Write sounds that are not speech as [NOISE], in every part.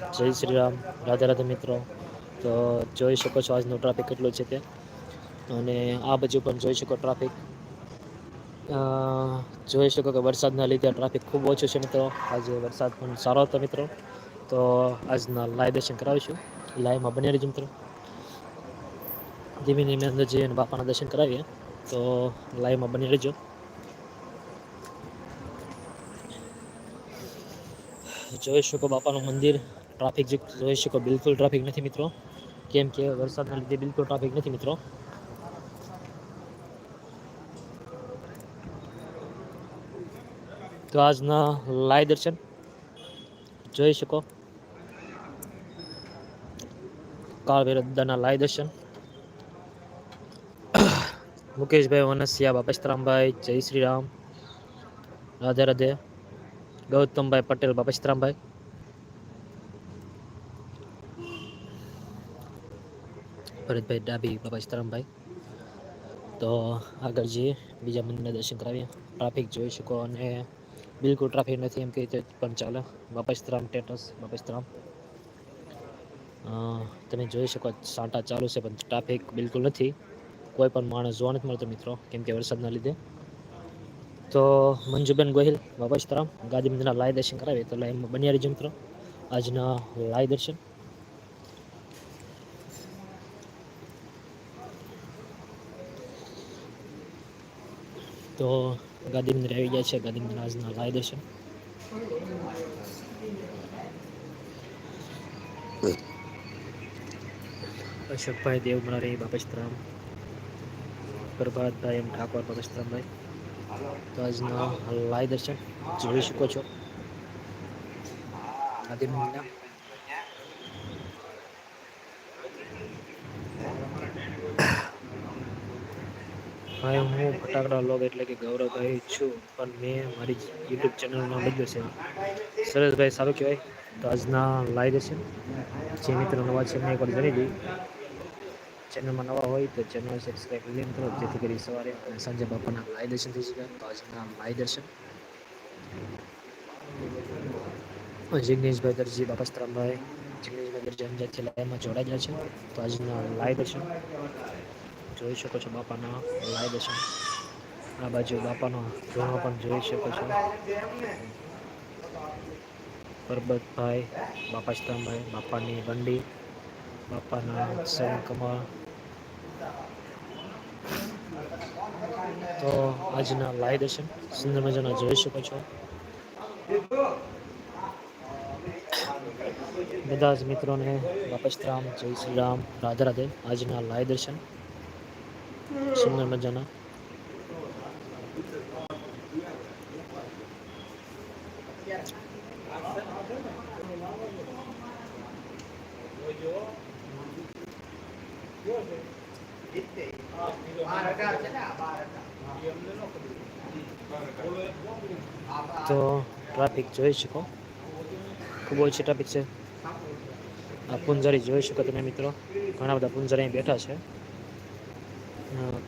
જય શ્રી રામ, રાધે રાધે મિત્રો. તો જોઈ શકો છો આજનો ટ્રાફિક કેટલો છે તે. અને આ બાજુ પણ જોઈ શકો ટ્રાફિક જોઈ શકો કે વરસાદના લીધે ટ્રાફિક ખૂબ ઓછો છે મિત્રો. આજે વરસાદ પણ સારો હતો મિત્રો. તો આજના લાઈવ દર્શન કરાવીશું. લાઈવમાં બની રહીજો મિત્રો. ધીમે ધીમે અંદર જઈએ અને બાપાના દર્શન કરાવીએ. તો લાઈવમાં બની રહેજો. જોઈ શકો બાપાનું મંદિર. ટ્રાફિક જોઈ શકો, બિલકુલ ટ્રાફિક નથી મિત્રો. કેમ કે વરસાદના લીધે બિલકુલ ટ્રાફિક નથી મિત્રો. તો આજના લાઈવ દર્શન જોઈ શકો. કાળ ભૈરવદાના લાઈવ દર્શન. મુકેશભાઈ વનસિયા, બાપસ્તરામભાઈ, જય શ્રી રામ. રાધે રાધે. ગૌતમભાઈ પટેલ, બાપસ્તરામભાઈ. ભરતભાઈ ડાબી બાપસ્તરામભાઈ તો આગળ જઈએ બીજા મંદિરના દર્શન કરાવીએ. ટ્રાફિક જોઈ શકો અને બિલકુલ ટ્રાફિક નથી એમ કહીએ પણ ચાલે. બાપસ્તરામ ટેટસ બાપસ્તરામ તમે જોઈ શકો સાંટા ચાલુ છે પણ ટ્રાફિક બિલકુલ નથી. કોઈ પણ માણસ જોવા નથી મળતો મિત્રો, કેમ કે વરસાદના લીધે. તો મંજુબેન ગોહિલ બાબાશ્રામ ગાંધી મંદિરના લાય દર્શન કરાવીએ. તો લાઈનમાં બન્યા રહીજો મિત્રો. આજના લાય દર્શન. તો ગાંધી મંદિર આવી ગયા છે ગાંધી મંદિર આજના લાય દર્શન અશોકભાઈ દેવમણારી બાપસ્તરામ પ્રભાતભાઈ એમ ઠાકોર બાપસ્તરામભાઈ તો આજના લાય દર્શન જોઈ શકો છો ગાંધી ભાઈ, હું ફટાકડા લોગ એટલે કે ગૌરવભાઈ છું, પણ મેં મારી યુટ્યુબ ચેનલનું નામ છે. સરસભાઈ, સારું કહેવાય. તો આજના લાઈવ છે. જે મિત્રો નવા છે, મેં એકવાર જણી દઈ ચેનલમાં નવા હોય તો ચેનલ સબસ્ક્રાઈબ કરી કરો જેથી કરી સવારે અને સાંજે બાપાના લાઈવ દર્શન થઈ શકે. તો આજના લાઈવ દર્શન. જિગ્નેશભાઈ દરજી, બાપસ્તરામભાઈ, જિગ્નેશભાઈ દરજી અંજારથી લાઈવમાં જોડાયેલા છે. તો આજના લાઈવ દર્શન. જોઈ શકો છો બાપાના લાય દર્શન આ બાજુ બાપાનો ધૂણો પણ જોઈ શકો છો. પરબતભાઈ, બાપા સ્તંભભાઈ, બાપાની વંડી, બાપાના કમળ. તો આજના લાય દર્શન સુંદર મજાના જોઈ શકો છો. બધા જ મિત્રોને બાપસ્તરામ જય શ્રી રામ, રાધે રાધે આજના લાય દર્શન સુંદર મજાના તો ટ્રાફિક જોઈ શકો ખૂબ ઓછી ટ્રાફિક છે આ પુંજારી જોઈ શકો તમે મિત્રો ઘણા બધા પુંજારી અહીં બેઠા છે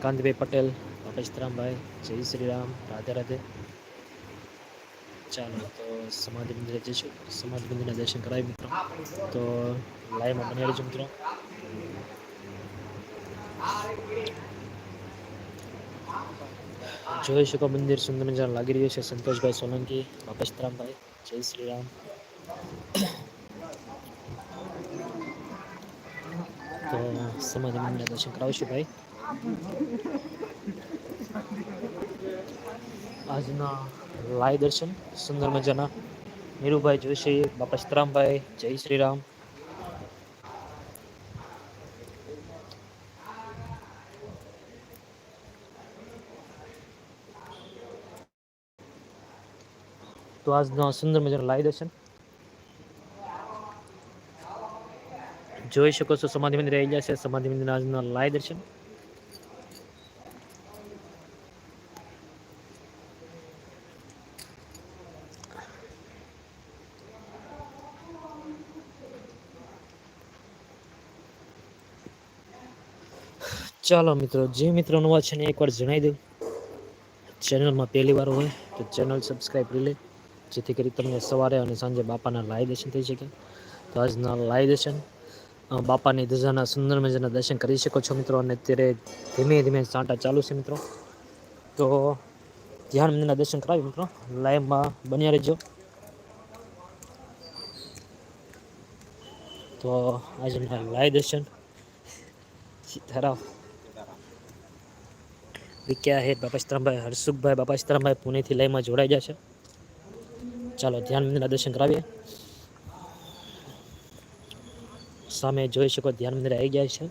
કાંતિભાઈ પટેલ પટેશરામભાઈ જય શ્રી રામ રાધે રાધે ચાલો તો સમાધિ મંદિરે જઈશું સમાધિ મંદિરના દર્શન કરાવી મિત્રો. તો લાઈવમાં બની રહીશું મિત્રો. જોઈ શકો મંદિર સુંદર મજા લાગી રહ્યું છે. સંતોષભાઈ સોલંકી બાપેશરામભાઈ જય શ્રી રામ તો સમાધિ મંદિરના દર્શન કરાવીશું ભાઈ આજના લાય દર્શન સુંદર મજાના નીરુભાઈ જોશી બાપા સીતરામભાઈ જય શ્રી રામ તો આજનો સુંદર મજાનો લાય દર્શન જોઈ શકો છો સમાધિ મંદિર આવી ગયા છે. સમાધિ મંદિર આજના લાય દર્શન. ચાલો મિત્રો, જે મિત્રો નવા છે ને એકવાર જણાવી દઉં. ચેનલમાં પહેલી વાર હોય તો ચેનલ સબસ્ક્રાઈબ કરી લે, જેથી કરી તમને સવારે અને સાંજે બાપાના લાય દર્શન થઈ શકે. તો આજના લાય દર્શન બાપાની ધજાના સુંદર મજાના દર્શન કરી શકો છો મિત્રો. અને અત્યારે ધીમે ધીમે સાંટા ચાલુ છે મિત્રો. તો ધ્યાન મંદિરના દર્શન કરાવી મિત્રો. લાઈવમાં બન્યા રહેજો. તો આજના લાઈવ દર્શન. સીતારામ. વિક્યા હે, બાપા સીતારામભાઈ હરસુખભાઈ બાપા સીતારામભાઈ પુણેથી લાઈવમાં જોડાઈ જશે ચાલો ધ્યાન મંદિરના દર્શન કરાવીએ. સામે જોઈ શકો ધ્યાન મંદિર આવી ગયા છે.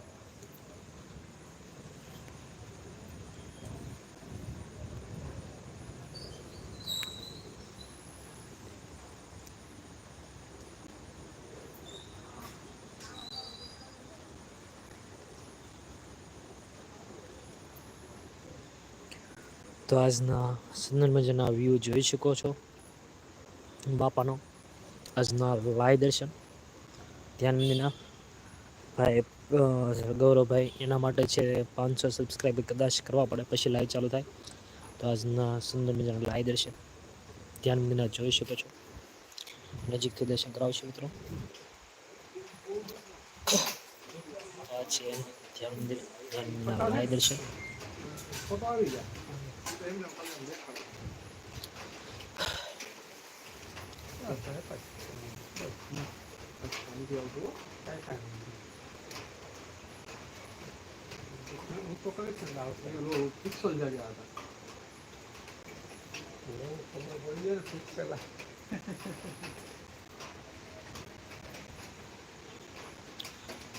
તો આજના સુંદર મજાના વ્યૂ જોઈ શકો છો. બાપાનો આજના લાય દર્શન. ધ્યાન મંદિરના. ભાઈ ગૌરવભાઈ એના માટે છે પાંચસો સબસ્ક્રાઈબ કદાચ કરવા પડે, પછી લાઈવ ચાલુ થાય. તો આજના સુંદર મજાના લાઈ દર્શન ધ્યાન મંદિરના જોઈ શકો છો. નજીકથી દર્શન કરાવશો મિત્રો. છે ધ્યાન મંદિર ધ્યાન મંદિરના લાઈ દર્શન.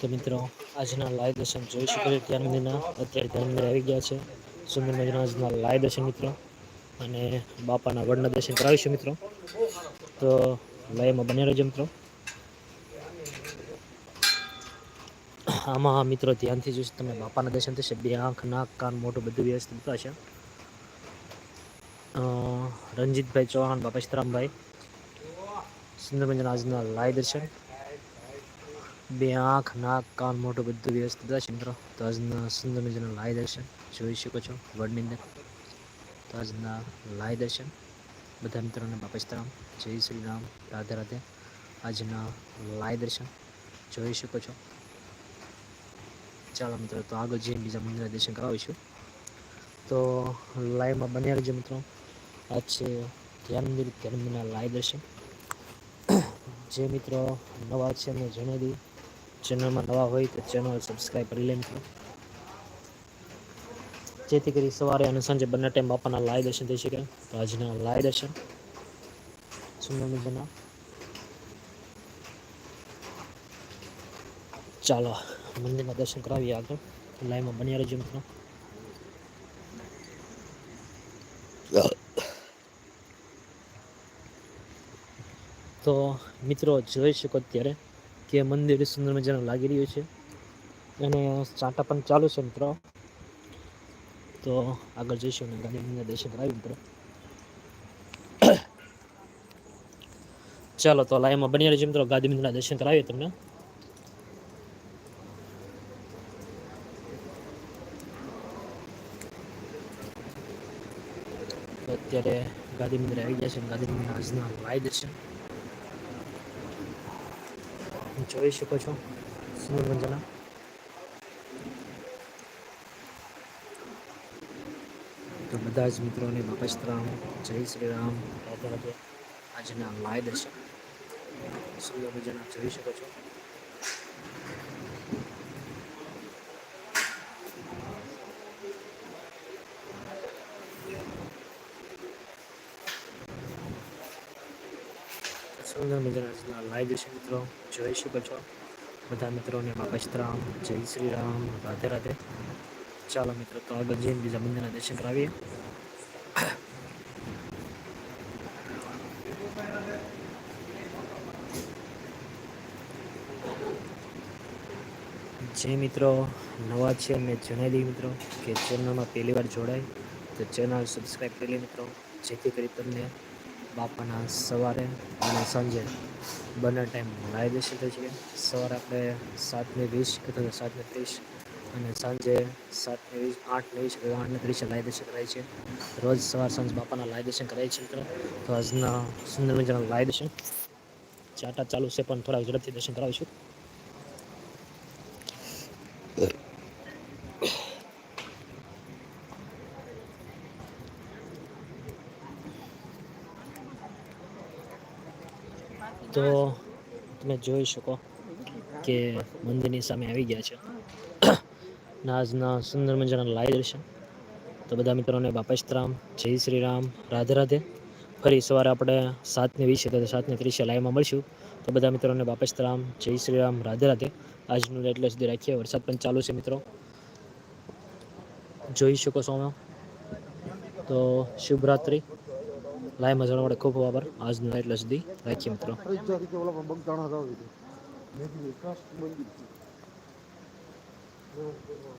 તો મિત્રો, આજના લાઈવ દર્શન જોઈ શકો ધ્યાન મંદિરના અત્યારે ધ્યાન મંદિર આવી ગયા છે. સુંદર મજાના આજના લાઈવ દર્શન મિત્રો. અને બાપાના વડના દર્શન કરાવીશું મિત્રો. તો લાઈવમાં બન્યા રહેજો મિત્રો. આમાં મિત્રો ધ્યાનથી જોઈશ તમે બાપાના દર્શન થશે, બે આંખ, નાક, કાન મોટું બધું વ્યવસ્થિત બતાવશે. રંજીતભાઈ ચૌહાણ, બાપા સીતરામભાઈ સુંદરભંજન આજના લાય દર્શન. બે આંખ, નાક, કાન મોટું બધું વ્યવસ્થિત છે મિત્રો. તો આજના સુંદર મજાના લાય દર્શન જોઈ શકો છો વર્ડની અંદર. તો આજના લાય દર્શન. બધા મિત્રોને બાપા સીતારામ, જય શ્રી રામ, રાધે રાધે. આજના લાય દર્શન જોઈ શકો છો. ચાલો મિત્રો, તો આગળ જઈને બીજા મંદિરના દર્શન કરાવીશું. તો લાઈવમાં બન્યા રહેજો મિત્રો. આ છે ધ્યાન મંદિર ધ્યાન મંદિરના લાઈવ દર્શન. જે મિત્રો નવા છે એમને જણાવી ચેનલમાં નવા હોય તો ચેનલ સબસ્ક્રાઈબ કરી લે મિત્રો. જેથી કરી સવારે અને સાંજે બંને ટાઈમ બાપાના લાઈવ દર્શન થઈ શકે. તો આજના લાઈવ દર્શન. સુંદર મજાના. ચાલો. મંદિરના દર્શન કરાવીએ આગળ. લાઈવમાં બન્યા રહેજો મિત્રો. તો મિત્રો જોઈ શકો અત્યારે કે મંદિર સુંદર મજાનું લાગી રહ્યું છે. અને ચાંટા પણ ચાલુ છે મિત્રો. તો આગળ જઈશું અને ગાંધી મંદિર દર્શન કરાવી મિત્રો. ચાલો તો લાઈવમાં બની રહેજો મિત્રો. ગાંધી મંદિરના દર્શન કરાવીએ તમને. ગાંધી મંદિર આવી ગયા છે ગાદી મંદિર આજના વાય દર્શન જોઈ શકો છો સુંદર મંજના તો બધા જ મિત્રોને બાપા રામ, જય શ્રી રામ, રાધે રાધે આજના લાય દર્શન સુંદર મજાના જોઈ શકો છો. સુંદર મજાના લાઈવ દર્શન મિત્રો જોઈ શકો છો બધા મિત્રોને બાપા જય શ્રી રામ, રાધે રાધે. ચાલો મિત્રો, તો આગળ જઈને બીજા મંદિરના દર્શન કરાવીએ. જે મિત્રો નવા છે મેં જણાવી દઈએ મિત્રો, કે ચેનલમાં પહેલી વાર જોડાય, તો ચેનલ સબસ્ક્રાઈબ કરી લે મિત્રો, જેથી કરી તમને બાપાના સવારે અને સાંજે બંને ટાઈમ લાઈવ થઈ છે. સવારે આપણે સાતને વીસ અથવા સાતને ત્રીસ અને સાંજે સાતને વીસ, આઠને વીસ અથવા આઠને ત્રીસે લાઈવ દર્શન કરાય છે. રોજ સવાર સાંજ બાપાના લાઈવ દર્શન કરાય છે મિત્રો. તો આજના સુંદર મજાના લાઈવ દર્શન ચાટા ચાલુ છે પણ થોડા ઝડપથી દર્શન કરાવીશું. તો તમે જોઈ શકો કે મંદિરની સામે આવી ગયા છે. [COUGHS] આજના સુંદર મજાના લાઈ દર્શન. તો બધા મિત્રોને બાપસ્તરામ જય શ્રી રામ. રાધે રાધે. ફરી સવારે આપણે સાતને વીસે તો સાતને ત્રીસે લાઈવમાં મળશું. તો બધા મિત્રોને બાપસ્તરામ જય શ્રી રામ. રાધે રાધે. આજનું એટલે સુધી રાખીએ, વરસાદ પણ ચાલુ છે મિત્રો. જોઈ શકો છો તો શુભરાત્રિ. લાઈવમાં જવા માટે ખૂબ આભાર. આજનું એટલે સુધી રાખીએ મિત્રો. ફરિજ્જા રીતે